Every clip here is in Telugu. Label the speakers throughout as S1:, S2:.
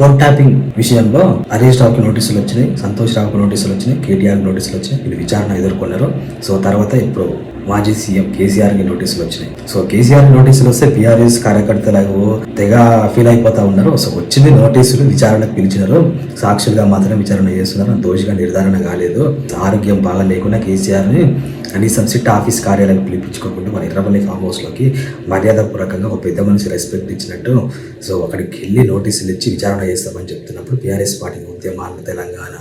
S1: ఫోన్ ట్యాపింగ్ విషయంలో హరీష్ రావుకి నోటీసులు వచ్చినాయి సంతోష్ రావుకి నోటీసులు వచ్చినాయి కేటీఆర్ నోటీసులు వచ్చినాయి వీళ్ళు విచారణ ఎదుర్కొన్నారు. సో తర్వాత ఇప్పుడు మాజీ సీఎం కేసీఆర్కి నోటీసులు వచ్చినాయి. సో కేసీఆర్ నోటీసులు వస్తే బీఆర్ఎస్ కార్యకర్తలు తెగ ఫీల్ అయిపోతా ఉన్నారు. సో వచ్చింది నోటీసులు విచారణకు పిలిచినారు. సాక్షులుగా మాత్రమే విచారణ చేస్తున్నారు. దోషిగా నిర్ధారణ కాలేదు. ఆరోగ్యం బాగా లేకుండా కేసీఆర్ని కనీసం సిట్ ఆఫీస్ కార్యాలయం పిలిపించుకోకుండా మన ఎర్రపల్లి ఫామ్ హౌస్లోకి మర్యాదపూర్వకంగా ఒక పెద్ద మనిషి రెస్పెక్ట్ ఇచ్చినట్టు సో అక్కడికి వెళ్ళి నోటీసులు ఇచ్చి విచారణ చేస్తామని చెప్తున్నప్పుడు బీఆర్ఎస్ పార్టీ ఉద్యమాలు తెలంగాణ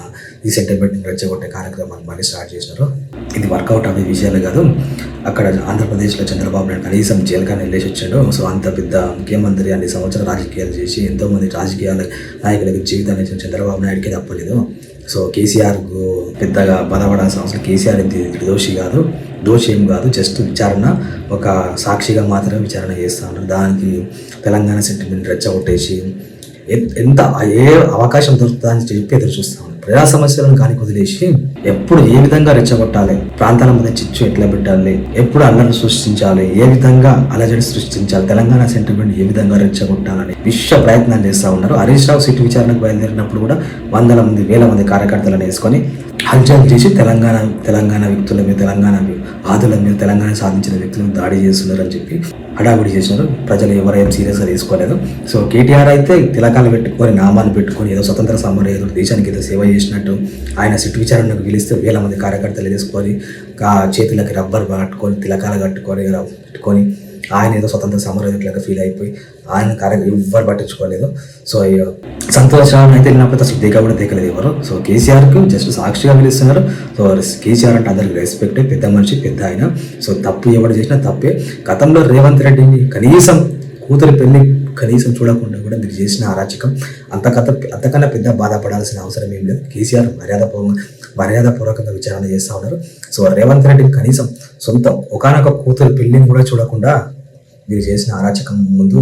S1: ఈ సెంటిమెంట్ని రెచ్చగొట్టే కార్యక్రమాలు మళ్ళీ స్టార్ట్ చేసినారు. ఇది వర్కౌట్ అనే విషయాలు కాదు. అక్కడ ఆంధ్రప్రదేశ్లో చంద్రబాబు నాయుడు కనీసం జైలుకాని వెళ్ళేసి వచ్చాడు. సో అంత పెద్ద ముఖ్యమంత్రి అన్ని సంవత్సరాలు రాజకీయాలు చేసి ఎంతోమంది రాజకీయ నాయకులకు జీవితాన్ని ఇచ్చిన చంద్రబాబు నాయుడికి తప్పలేదు సో కేసీఆర్కు పెద్దగా బాధపడాల్సిన అవసరం కేసీఆర్ ఇది దోషి కాదు. దోషి ఏం కాదు. జస్ట్ విచారణ ఒక సాక్షిగా మాత్రమే విచారణ చేస్తాను దానికి తెలంగాణ సెంటిమెంట్ రెచ్చగొట్టేసి ఎంత ఏ అవకాశం దొరుకుతుందని చెప్పి ఎదురు చూస్తా ప్రజా సమస్యలను కానీ వదిలేసి ఎప్పుడు ఏ విధంగా రెచ్చగొట్టాలి? ప్రాంతాల మధ్య చిచ్చు ఎట్లా పెట్టాలి? ఎప్పుడు అల్లరి సృష్టించాలి? ఏ విధంగా అలజడి సృష్టించాలి? తెలంగాణ సెంటిమెంట్ ఏ విధంగా రెచ్చగొట్టాలని విశ్వ ప్రయత్నాలు చేస్తూ ఉన్నారు. హరీష్ రావు సిట్ విచారణకు బయలుదేరినప్పుడు కూడా వందల మంది వేల మంది కార్యకర్తలను వేసుకొని హల్చల్ చేసి తెలంగాణ తెలంగాణ వ్యక్తుల మీద తెలంగాణ ఆదుల మీద తెలంగాణ సాధించిన వ్యక్తులను దాడి చేస్తున్నారని చెప్పి హడావిడి చేసినారు ప్రజలు ఎవరేం సీరియస్గా తీసుకోలేదు. సో కేటీఆర్ అయితే తిలకాలు పెట్టుకొని నామాలు పెట్టుకొని ఏదో స్వతంత్ర సమర ఏదో దేశానికి ఏదో సేవ చేసినట్టు ఆయన సిట్ విచారణకు పిలిస్తే వేల మంది కార్యకర్తలు తీసుకొని చేతులకి రబ్బర్ పట్టుకొని తిలకాలు కట్టుకొని ఇలా పెట్టుకొని ఆయన ఏదో స్వతంత్ర సమరయోధులాగా ఫీల్ అయిపోయి ఆయన కరెక్ట్ ఎవ్వరు పట్టించుకోలేదు. సో సంతోష్ రావు అయితే వెళ్ళినప్పుడు అసలు దిగ కూడా దిగలేదు ఎవరు. సో కేసీఆర్కు జస్ట్ సాక్షిగా పిలుస్తున్నారు సో కేసీఆర్ అంటే అందరికి రెస్పెక్ట్ పెద్ద మనిషి పెద్ద ఆయన. సో తప్పు ఎవరు చేసినా తప్పే. గతంలో రేవంత్ రెడ్డిని కనీసం కూతురు పెళ్ళి కనీసం చూడకుండా కూడా మీరు చేసిన అరాచకం అంతకత అంతకన్నా పెద్ద బాధపడాల్సిన అవసరం ఏం లేదు. కేసీఆర్ మర్యాదపూర్వక మర్యాదపూర్వకంగా విచారణ చేస్తూ ఉన్నారు. సో రేవంత్ రెడ్డిని కనీసం సొంత ఒకనొక కూతురు పెళ్ళిని కూడా చూడకుండా మీరు చేసిన అరాచకం ముందు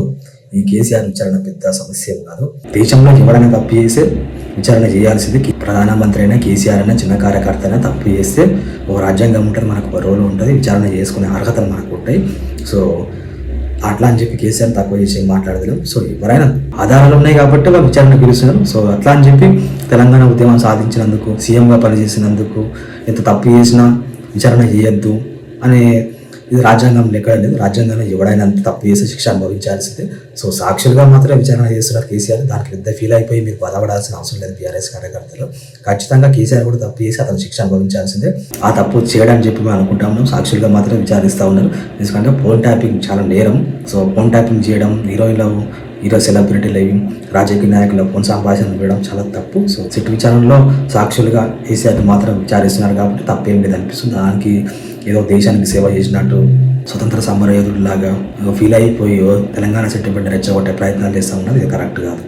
S1: ఈ కేసీఆర్ విచారణ పెద్ద సమస్య కాదు. దేశంలో ఎవరైనా తప్పు చేస్తే విచారణ చేయాల్సింది ప్రధానమంత్రి అయినా కేసీఆర్ అయినా చిన్న కార్యకర్త అయినా తప్పు చేస్తే ఓ రాజ్యాంగం ఉంటుంది మనకు ఒక రోల్ ఉంటుంది విచారణ చేసుకునే అర్హతలు మనకు ఉంటాయి. సో అట్లా అని చెప్పి కేసీఆర్ తక్కువ చేసి మాట్లాడలేం సో ఎవరైనా ఆధారాలు ఉన్నాయి కాబట్టి వాళ్ళు విచారణ పిలుస్తున్నారు. సో అట్లా అని చెప్పి తెలంగాణ ఉద్యమం సాధించినందుకు సీఎంగా పనిచేసినందుకు ఎంత తప్పు చేసినా విచారణ చేయొద్దు అనే ఇది రాజ్యాంగంలో ఎక్కడ లేదు. రాజ్యాంగంలో ఎవడైనా అంత తప్పు చేస్తే శిక్ష అనుభవించాల్సిందే సో సాక్షులుగా మాత్రమే విచారణ చేస్తున్నారు కేసీఆర్. దానికి పెద్ద ఫీల్ అయిపోయి మీరు బాధపడాల్సిన అవసరం లేదు బీఆర్ఎస్ కార్యకర్తలు. ఖచ్చితంగా కేసీఆర్ కూడా తప్పు చేసి అతను శిక్ష అనుభవించాల్సిందే ఆ తప్పు చేయడానికి చెప్పి మేము అనుకుంటా ఉన్నాం. సాక్షులుగా మాత్రమే విచారిస్తూ ఉన్నారు. ఎందుకంటే ఫోన్ ట్యాపింగ్ చాలా నేరం. సో ఫోన్ ట్యాపింగ్ చేయడం హీరోయిన్లు హీరో సెలబ్రిటీలు అవి రాజకీయ నాయకుల ఫోన్ సంభాషణ ఇవ్వడం చాలా తప్పు. సో సిట్ విచారణలో సాక్షులుగా కేసీఆర్ మాత్రం విచారిస్తున్నారు కాబట్టి తప్పేం లేదు అనిపిస్తుంది దానికి ఏదో దేశానికి సేవ చేసినట్టు స్వతంత్ర సమరయోధుడిలాగా ఫీల్ అయిపోయి తెలంగాణ సెంటిమెంట్ రెచ్చగొట్టే ప్రయత్నాలు చేస్తూ ఉన్నది ఇది కరెక్ట్ కాదు.